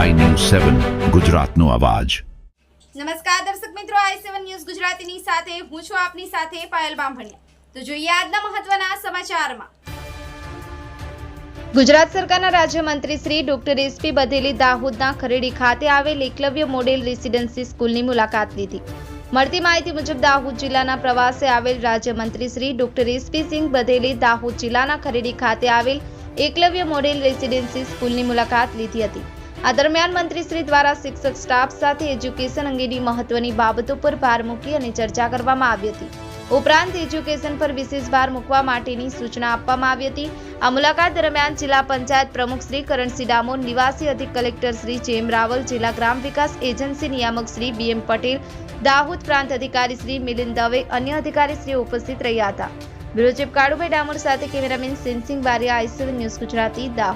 સેવન ગુજરાતનો અવાજ. નમસ્કાર દર્શક મિત્રો આઈ સેવન ન્યૂઝ ગુજરાતીની સાથે હું છું આપની સાથે પાયલ બામભણિયા. તો જોઈએ આજના મહત્વના સમાચારમાં. ગુજરાત સરકારના રાજ્યમંત્રી શ્રી ડોક્ટર એસપી બધેલી દાહોદના ખરેડી ખાતે આવેલ એકલવ્ય મોડેલ રેસિડેન્સી સ્કૂલની મુલાકાત લીધી. મળતી માહિતી મુજબ દાહોદ જિલ્લાના પ્રવાસે આવેલ રાજ્યમંત્રી Shri doctor S P Singh Badheli Dahod જિલ્લાના ખરેડી ખાતે આવેલ એકલવ્ય મોડેલ રેસિડેન્સી સ્કૂલની મુલાકાત લીધી હતી. આ દરમિયાન મંત્રીશ્રી દ્વારા શિક્ષક સ્ટાફ સાથે એજ્યુકેશન અંગેની મહત્વની બાબતો પર ભાર મૂકી અને ચર્ચા કરવામાં આવી હતી. ઉપરાંત એજ્યુકેશન પર વિશેષ ભાર મૂકવા માટેની સૂચના આપવામાં આવી હતી. આ મુલાકાત દરમિયાન જિલ્લા પંચાયત પ્રમુખ શ્રી કરણસિંહ ડામોર નિવાસી અધિક કલેક્ટર શ્રી જેમ રાવલ, જિલ્લા ગ્રામ વિકાસ એજન્સી નિયામક શ્રી બીએમ પટેલ, દાહોદ પ્રાંત અધિકારી શ્રી મિલિંદ દવે, અન્ય અધિકારી શ્રી ઉપસ્થિત રહ્યા હતા. બ્યુરો ચીફ કાળુભાઈ ડામોર સાથે cameraman Sensing Bariya ICV news Gujarati, Dahod.